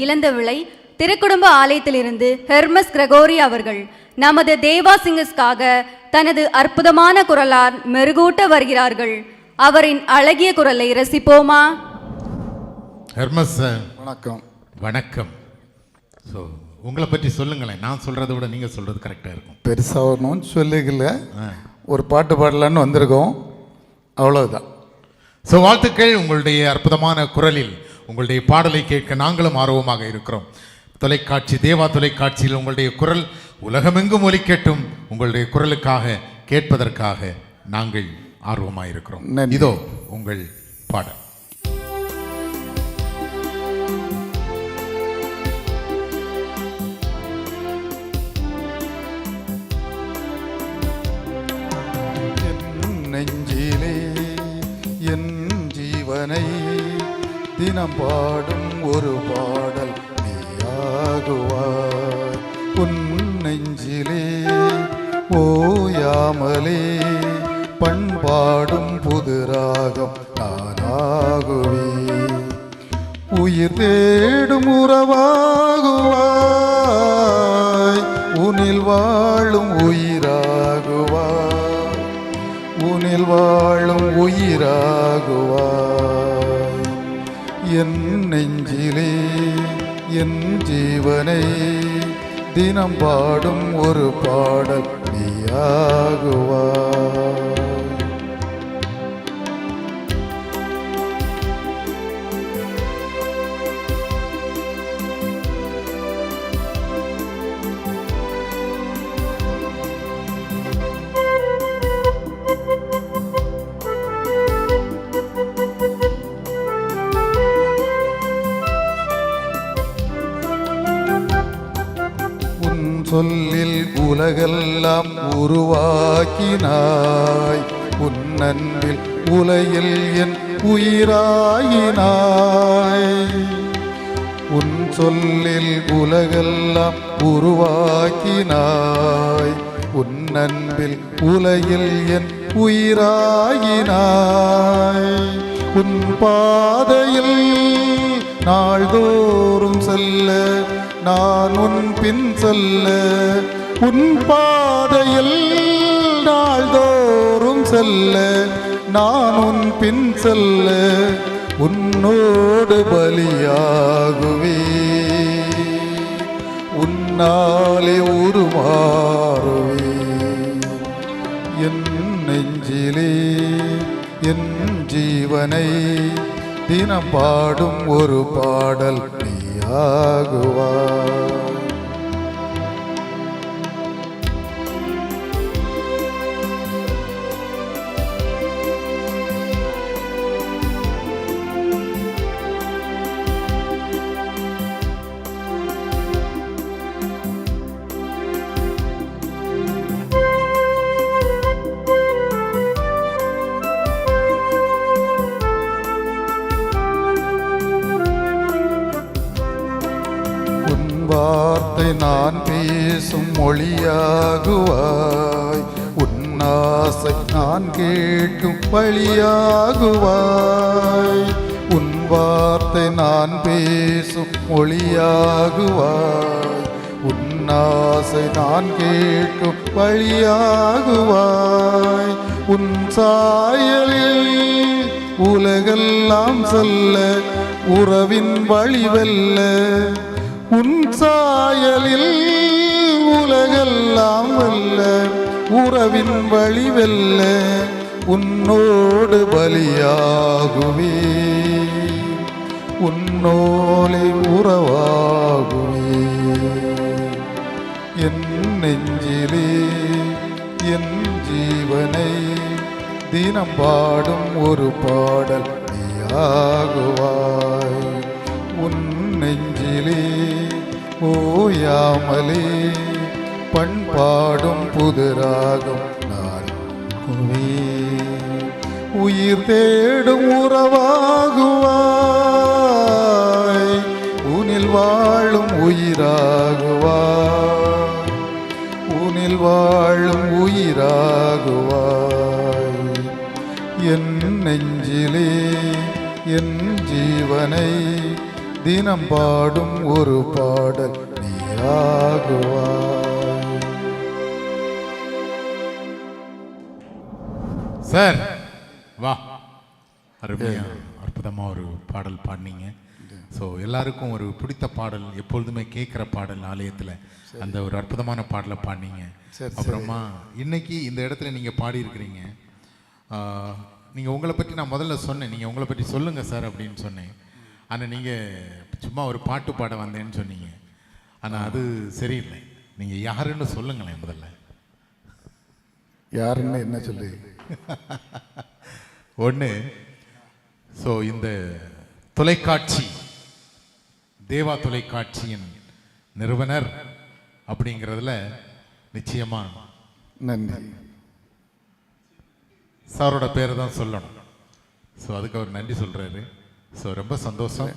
இளந்தவிளை திருக்குடும்ப ஆலயத்திலிருந்து Hormuz Gregory அவர்கள் நமது தேவா சிங்கஸ்காக தனது அற்புதமான குரலால் மெருகூட்ட வருகிறார்கள். அவரின் அழகிய குரலை ரசிப்போமா? ஹெர்மஸ் வணக்கம். வணக்கம். ஸோ உங்களை பற்றி சொல்லுங்களேன். நான் சொல்கிறத விட நீங்கள் சொல்கிறது கரெக்டாக இருக்கும். பெருசாக ஒன்றும் சொல்லிக்கல. ஒரு பாட்டு பாடலான்னு வந்திருக்கோம். அவ்வளவுதான். ஸோ வாழ்த்துக்கள் உங்களுடைய அற்புதமான குரலில். உங்களுடைய பாடலை கேட்க நாங்களும் ஆர்வமாக இருக்கிறோம். தொலைக்காட்சி தேவா தொலைக்காட்சியில் உங்களுடைய குரல் உலகமெங்கும் ஒலிக்கட்டும். உங்களுடைய குரலுக்காக கேட்பதற்காக நாங்கள் ஆர்வமாக இருக்கிறோம். இதோ உங்கள் பாடல். நெஞ்சிலே என் ஜீவனை தினம் பாடும் ஒரு பாடல் நீயாகுவாய் உன் நெஞ்சிலே ஓயாமலே பண்பாடும் புது ராகம் நானாகுவே உயிர் தேடும் உறவாகுவாய். உனில் வாழும் உயிராகுவாய். உனில் வாழும் உயிராகுவாய். என் நெஞ்சிலே என் ஜீவனை தினம் பாடும் ஒரு பாடல் நீயாகுவாய். உலகெல்லாம் உருவாக்கினாய். உன்னன்பில் உலையில் என் உயிராயினாய். உன் சொல்லில் உலகெல்லாம் உருவாக்கினாய். உன்னன்பில் உலையில் என் உயிராயினாய். உன் பாதையில் நாள்தோறும் செல்ல நான் உன் பின் செல்ல உன் பாதையில் நாள்தோறும் செல்ல. நான் உன் பின் செல்ல உன்னோடு பலியாகுவே. உன்னாலே உருமாறுவே. என் நெஞ்சிலே என் ஜீவனை தினம் பாடும் ஒரு பாடல் நீ. உன் வார்த்தை நான் பேசும் மொழியாகுவாய். உன்னாசை நான் கேட்கும் பழியாகுவாய் உன் வார்த்தை நான் பேசும் மொழியாகுவாய். உன்னாசை நான் கேட்கும் பழியாகுவாய் உன் சாயலில் உலகெல்லாம் செல்ல உறவின் வழிவெல்ல உன் சாயலில் உலகெல்லாம் வெல்ல உறவின் வழி வெல்ல உன்னோடு பலியாகுவே உன்னோலை உறவாகுவே என் நெஞ்சிலே என் ஜீவனை தினம் பாடும் ஒரு பாடல் நீயாகுவாய் உன் நெஞ்சிலே ஓயாமலே பண்பாடும் புதுராகும் நான் உயிர் தேடும் உறவாகுவாய். உனில் வாழும் உயிராகுவாய். உனில் வாழும் உயிராகுவாய். என் நெஞ்சிலே என் ஜீவனை தினம் பாடும் ஒரு பாடல் நீயாகுவாய். சார் வா. அருமையா அற்புதமா ஒரு பாடல் பாடினீங்க. ஸோ எல்லாருக்கும் ஒரு பிடித்த பாடல் எப்பொழுதுமே கேட்குற பாடல் ஆலயத்தில் அந்த ஒரு அற்புதமான பாடலை பாடினீங்க. அப்புறமா இன்னைக்கு இந்த இடத்துல நீங்கள் பாடியிருக்கிறீங்க. நீங்கள் உங்களை பற்றி நான் முதல்ல சொன்னேன். நீங்கள் உங்களை பற்றி சொல்லுங்கள் சார் அப்படின்னு சொன்னேன். ஆனால் நீங்கள் சும்மா ஒரு பாட்டு பாட வந்தேன்னு சொன்னீங்க. ஆனால் அது சரியில்லை. நீங்கள் யாருன்னு சொல்லுங்களேன் முதல்ல. யாருன்னு என்ன சொல்லி? ஒன்று ஸோ இந்த தொலைக்காட்சி தேவா தொலைக்காட்சியின் நிறுவனர் அப்படிங்கிறதுல நிச்சயமா நன்றி. சாரோட பேரை தான் சொல்லணும். ஸோ அதுக்கு அவர் நன்றி சொல்றாரு. ஸோ ரொம்ப சந்தோஷம்.